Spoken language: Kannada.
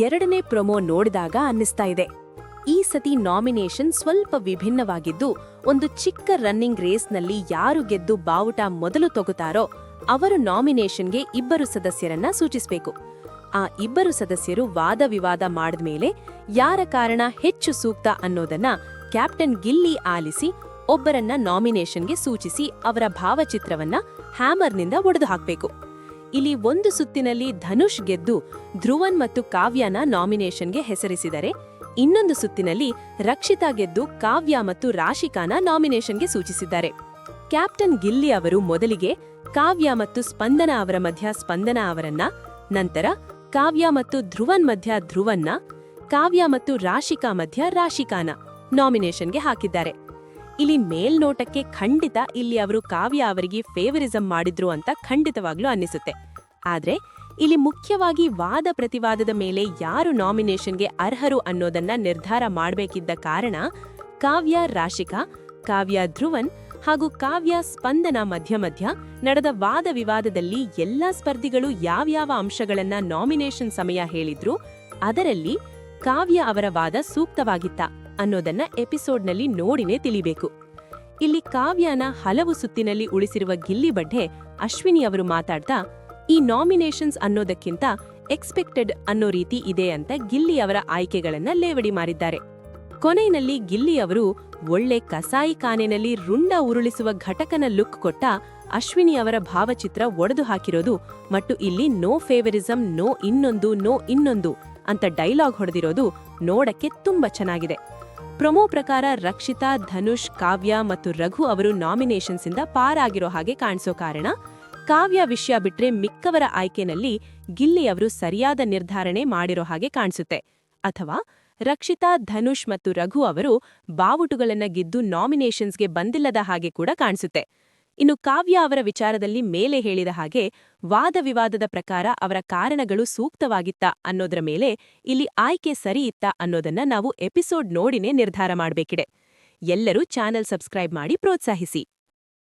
ಎರಡನೇ ಪ್ರೊಮೋ ನೋಡಿದಾಗ ಅನ್ನಿಸ್ತಾ ಇದೆ. ಈ ಸತಿ ನಾಮಿನೇಷನ್ ಸ್ವಲ್ಪ ವಿಭಿನ್ನವಾಗಿದ್ದು, ಒಂದು ಚಿಕ್ಕ ರನ್ನಿಂಗ್ ರೇಸ್ನಲ್ಲಿ ಯಾರು ಗೆದ್ದು ಬಾವುಟ ಮೊದಲು ತೊಗುತ್ತಾರೋ ಅವರು ನಾಮಿನೇಷನ್ಗೆ ಇಬ್ಬರು ಸದಸ್ಯರನ್ನ ಸೂಚಿಸಬೇಕು. ಆ ಇಬ್ಬರು ಸದಸ್ಯರು ವಾದ ವಿವಾದ ಮಾಡಿದ್ಮೇಲೆ ಯಾರ ಕಾರಣ ಹೆಚ್ಚು ಸೂಕ್ತ ಅನ್ನೋದನ್ನ ಕ್ಯಾಪ್ಟನ್ ಗಿಲ್ಲಿ ಆಲಿಸಿ ಒಬ್ಬರನ್ನ ನಾಮಿನೇಷನ್ಗೆ ಸೂಚಿಸಿ ಅವರ ಭಾವಚಿತ್ರವನ್ನ ಹ್ಯಾಮರ್ನಿಂದ ಒಡೆದು ಹಾಕಬೇಕು ಇಲ್ಲಿ ಒಂದು ಸುತ್ತಿನಲ್ಲಿ ಧನುಷ್ ಗೆದ್ದು ಧ್ರುವನ್ ಮತ್ತು ಕಾವ್ಯನ ನಾಮಿನೇಷನ್ಗೆ ಹೆಸರಿಸಿದರೆ, ಇನ್ನೊಂದು ಸುತ್ತಿನಲ್ಲಿ ರಕ್ಷಿತಾ ಗೆದ್ದು ಕಾವ್ಯ ಮತ್ತು ರಾಶಿಕಾನ ನಾಮಿನೇಷನ್ಗೆ ಸೂಚಿಸಿದ್ದಾರೆ. ಕ್ಯಾಪ್ಟನ್ ಗಿಲ್ಲಿ ಅವರು ಮೊದಲಿಗೆ ಕಾವ್ಯ ಮತ್ತು ಸ್ಪಂದನ ಅವರ ಮಧ್ಯ ಸ್ಪಂದನ ಅವರನ್ನ, ನಂತರ ಕಾವ್ಯ ಮತ್ತು ಧ್ರುವನ್ ಮಧ್ಯ ಧ್ರುವನ್ನ, ಕಾವ್ಯ ಮತ್ತು ರಾಶಿಕಾ ಮಧ್ಯ ರಾಶಿಕಾನ ನಾಮಿನೇಷನ್ಗೆ ಹಾಕಿದ್ದಾರೆ. ಇಲ್ಲಿ ಮೇಲ್ನೋಟಕ್ಕೆ ಖಂಡಿತ ಇಲ್ಲಿ ಅವರು ಕಾವ್ಯ ಅವರಿಗೆ ಫೇವರಿಸಂ ಮಾಡಿದ್ರು ಅಂತ ಖಂಡಿತವಾಗ್ಲೂ ಅನ್ನಿಸುತ್ತೆ. ಆದ್ರೆ ಇಲ್ಲಿ ಮುಖ್ಯವಾಗಿ ವಾದ ಪ್ರತಿವಾದದ ಮೇಲೆ ಯಾರು ನಾಮಿನೇಷನ್ಗೆ ಅರ್ಹರು ಅನ್ನೋದನ್ನ ನಿರ್ಧಾರ ಮಾಡಬೇಕಿದ್ದ ಕಾರಣ ಕಾವ್ಯ ರಾಶಿಕಾ, ಕಾವ್ಯ ಧ್ರುವನ್ ಹಾಗೂ ಕಾವ್ಯ ಸ್ಪಂದನ ಮಧ್ಯ ಮಧ್ಯ ನಡೆದ ವಾದ ವಿವಾದದಲ್ಲಿ ಎಲ್ಲಾ ಸ್ಪರ್ಧಿಗಳು ಯಾವ್ಯಾವ ಅಂಶಗಳನ್ನ ನಾಮಿನೇಷನ್ ಸಮಯ ಹೇಳಿದ್ರು ಅದರಲ್ಲಿ ಕಾವ್ಯ ಅವರ ವಾದ ಸೂಕ್ತವಾಗಿತ್ತ. ಅನ್ನೋದನ್ನ ಎಪಿಸೋಡ್ನಲ್ಲಿ ನೋಡಿನೇ ತಿಳಿಬೇಕು. ಇಲ್ಲಿ ಕಾವ್ಯನ ಹಲವು ಸುತ್ತಿನಲ್ಲಿ ಉಳಿಸಿರುವ ಗಿಲ್ಲಿ ಬಡ್ಡೆ ಅಶ್ವಿನಿ ಅವರು ಮಾತಾಡ್ತಾ, ಈ ನಾಮಿನೇಷನ್ಸ್ ಅನ್ನೋದಕ್ಕಿಂತ ಎಕ್ಸ್ಪೆಕ್ಟೆಡ್ ಅನ್ನೋ ರೀತಿ ಇದೆ ಅಂತ ಗಿಲ್ಲಿ ಅವರ ಆಯ್ಕೆಗಳನ್ನ ಲೇವಡಿ ಮಾಡಿದ್ದಾರೆ. ಕೊನೆಯಲ್ಲಿ ಗಿಲ್ಲಿ ಅವರು ಒಳ್ಳೆ ಕಸಾಯಿ ಕಾನೆನಲ್ಲಿ ರುಂಡ ಉರುಳಿಸುವ ಘಟಕನ ಲುಕ್ ಕೊಟ್ಟ ಅಶ್ವಿನಿ ಅವರ ಭಾವಚಿತ್ರ ಒಡೆದು ಹಾಕಿರೋದು ಮತ್ತು ಇಲ್ಲಿ ನೋ ಫೇವರಿಸಂ, ನೋ ಇನ್ನೊಂದು ನೋ ಇನ್ನೊಂದು ಅಂತ ಡೈಲಾಗ್ ಹೊಡೆದಿರೋದು ನೋಡಕ್ಕೆ ತುಂಬಾ ಚೆನ್ನಾಗಿದೆ. ಪ್ರೊಮೋ ಪ್ರಕಾರ ರಕ್ಷಿತಾ, ಧನುಷ್, ಕಾವ್ಯ ಮತ್ತು ರಘು ಅವರು ನಾಮಿನೇಷನ್ಸ್ ಇಂದ ಪಾರಾಗಿರೋ ಹಾಗೆ ಕಾಣಿಸೋ ಕಾರಣ, ಕಾವ್ಯ ವಿಷಯ ಬಿಟ್ರೆ ಮಿಕ್ಕವರ ಆಯ್ಕೆನಲ್ಲಿ ಗಿಲ್ಲಿ ಅವರು ಸರಿಯಾದ ನಿರ್ಧಾರಣೆ ಮಾಡಿರೋ ಹಾಗೆ ಕಾಣಿಸುತ್ತೆ. ಅಥವಾ ರಕ್ಷಿತಾ, ಧನುಷ್ ಮತ್ತು ರಘು ಅವರು ಬಾವುಟುಗಳನ್ನ ಗೆದ್ದು ನಾಮಿನೇಷನ್ಸ್ಗೆ ಬಂದಿಲ್ಲದ ಹಾಗೆ ಕೂಡ ಕಾಣಿಸುತ್ತೆ. ಇನ್ನು ಕಾವ್ಯ ಅವರ ವಿಚಾರದಲ್ಲಿ ಮೇಲೆ ಹೇಳಿದ ಹಾಗೆ ವಾದ ವಿವಾದದ ಪ್ರಕಾರ ಅವರ ಕಾರಣಗಳು ಸೂಕ್ತವಾಗಿತ್ತ ಅನ್ನೋದರ ಮೇಲೆ ಇಲ್ಲಿ ಆಯ್ಕೆ ಸರಿ ಇತ್ತ ಅನ್ನೋದನ್ನ ನಾವು ಎಪಿಸೋಡ್ ನೋಡಿನೇ ನಿರ್ಧಾರ ಮಾಡಬೇಕಿದೆ. ಎಲ್ಲರೂ ಚಾನೆಲ್ ಸಬ್ಸ್ಕ್ರೈಬ್ ಮಾಡಿ ಪ್ರೋತ್ಸಾಹಿಸಿ.